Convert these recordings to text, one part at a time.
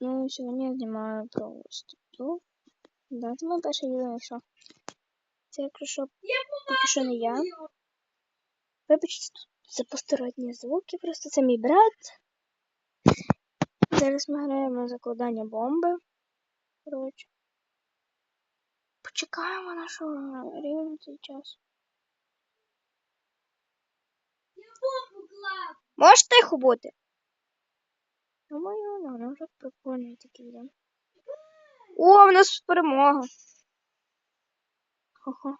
Ну, сьогодні я знімаю просто. Ну, да, це моє перше відео, і що? Це якщо що, поки що не я. Вибачте тут за посторонні звуки, просто це мій брат. Зараз ми граємо закладання бомби. Коротше. Почекаємо нашого рівня цей час. Можеш тихо бути? Думаю, воно вже прикольний такий відео. О, в нас перемога. Ага.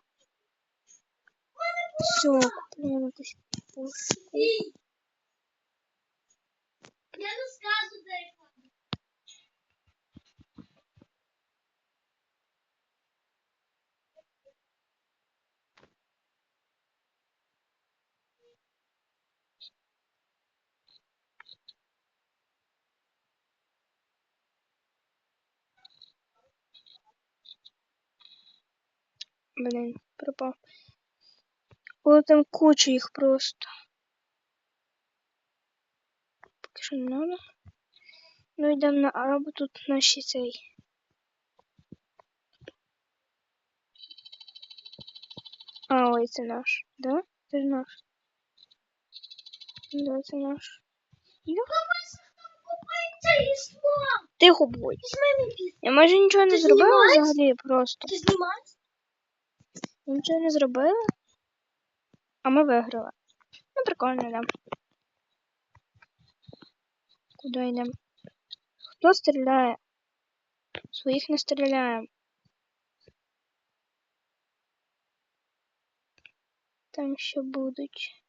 Все, купуємо якусь пушку. Я не скажу, де Блін, пропав. О, там куча їх просто. Поки що не надо. Ну йдемо на арабу, тут наші цей. А, ой, це наш, да? Це ж наш. Да, це наш. Тихо будь. Я майже нічого не зробила знімаєш? взагалі просто. Ти знімаєш? Я Нічого не зробила. А ми виграли. Ну, прикольно, да. Куди йдемо? Хто стріляє? Своїх не стріляємо. Там ще будуть.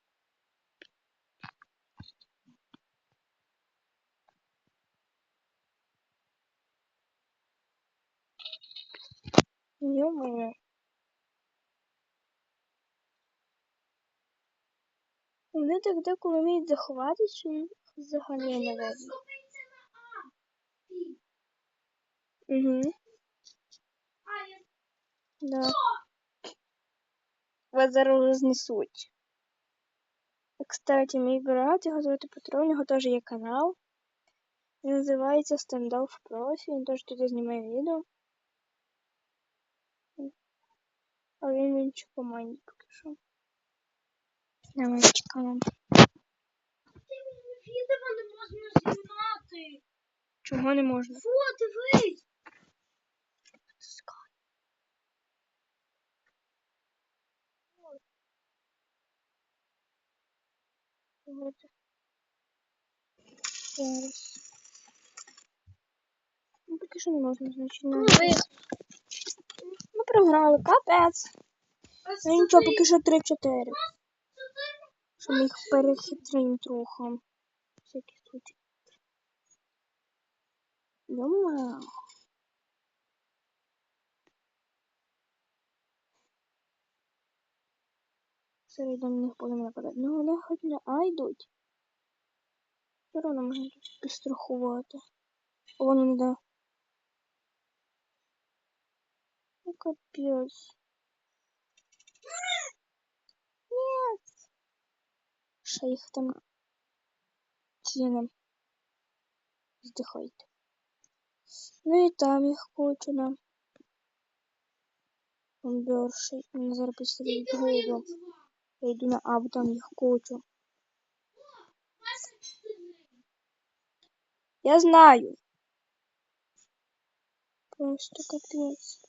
Ё-моё. Вони так деколи вміють заховатись, що їх взагалі не видно. Угу, да. Вас зараз рознесуть. Кстати, мій брат, його звати Петро, у нього теж є канал. Він називається Стендалф Профі, він теж туди знімає відео. А він в іншій команді поки що. Давай чекаємо. відео не можна знімати. Чого не можна? Фу, дивись. Зараз. Ну, поки що не можна, значить. Не. Ми програли, капець. Ну нічого, поки що 3-4. Що ми їх перехитримо трохи. Всякий случай. Йома. Все на них будемо нападати. Ну вони хоч не А йдуть. Все одно можна підстрахувати. О, вони да. Ну капець. Ще їх там кинем. Здихайте. Ну і там їх куча нам. Бомберші. Мене зараз підстрілюють голову. Я йду на А, бо там їх кучу. Я знаю. Просто капець.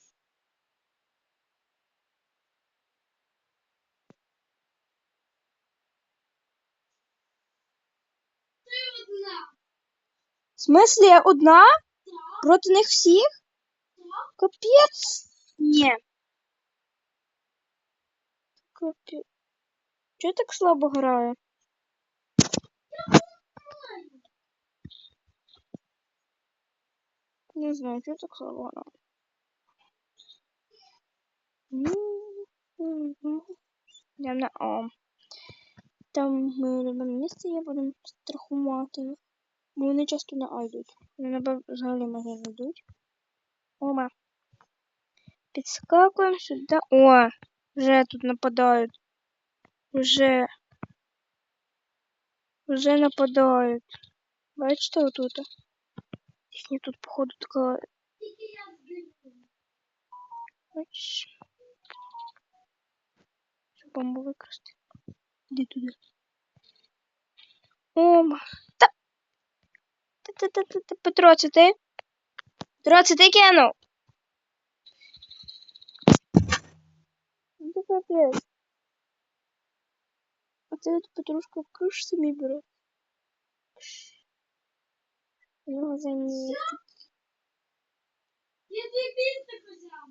В смислі я одна? Проти них всіх? Капець. Ні. Капець. Чого я так слабо граю? Не знаю, чого я так слабо граю. Йдемо на О. Там ми любимо місце, я будемо страхувати. їх. Бо вони часто на А йдуть. Вони напевно взагалі мене не йдуть. Ома. Підскакуємо сюди. О, вже тут нападають. Вже. Вже нападають. Бачите отут? Їхня тут, походу, така. Тільки я здивую. Ось. Щоб бомбу викрасти. Іди туди. О, Ма- та. Та, та, та, та, та. Петро, це ти? Петро, це ти кинув? Ну, ти капець. А це от Петрушка куш собі бере. Його за ні. Я твій бістик взяв.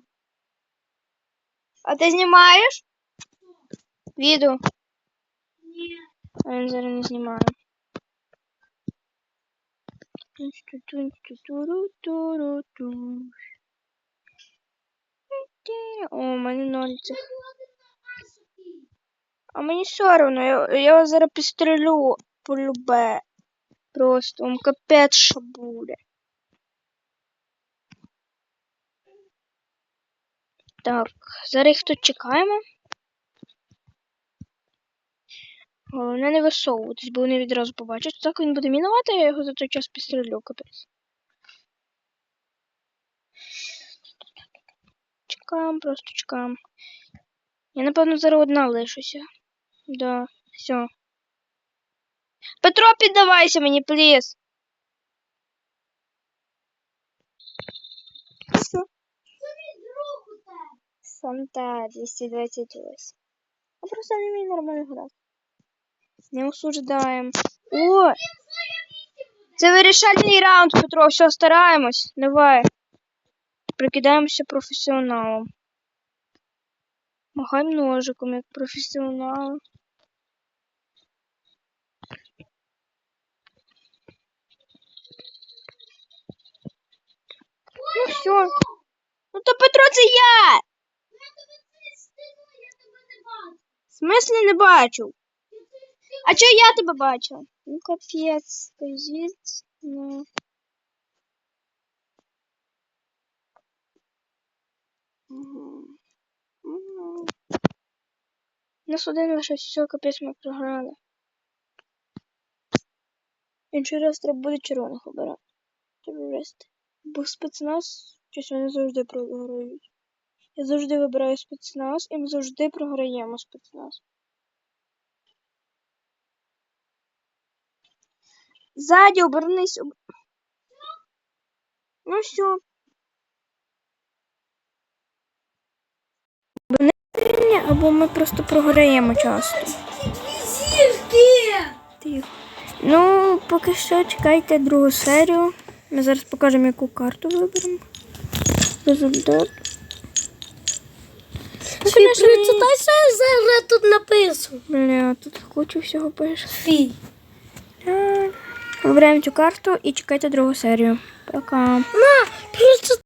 А ти знімаєш? Відео. Ні. А він зараз не знімає. О, у мене ноль. А мені все одно, я, вас зараз підстрелю полюбе. Просто вам капець що буде. Так, зараз їх тут чекаємо. Головне не висовуватись, бо вони відразу побачать. Так він буде мінувати, я його за той час підстрелю, капець. Чекаємо, просто чекаємо. Я, напевно, зараз одна лишуся. Да, все. Петро, піддавайся мені, пліз. Санта 228. А просто не вмію нормально грати. Не осуждаємо. О! Це вирішальний раунд, Петро. Все, стараємось. Давай. Прикидаємося професіоналом. Махай ножиком, як професіонал. Ну все. Ну то Петро, це я! В смислі не бачу. А чого я тебе бачу? Ну капець, звідси. Ну. Нас один лише все, капець ми програли. Інший раз треба буде червоних обирати. Терористи. Бо спецназ щось вони завжди програють. Я завжди вибираю спецназ, і ми завжди програємо спецназ. Ззаді обернись. об- Ну все. Або ми просто програємо часто. Тихо. Ну, поки що чекайте другу серію. Ми зараз покажемо, яку карту виберемо. Результат. Конечно, що зараз тут написано. Бля, тут кучу всього пише. Фі. Вибираємо цю карту і чекайте другу серію. Пока. Прочитай.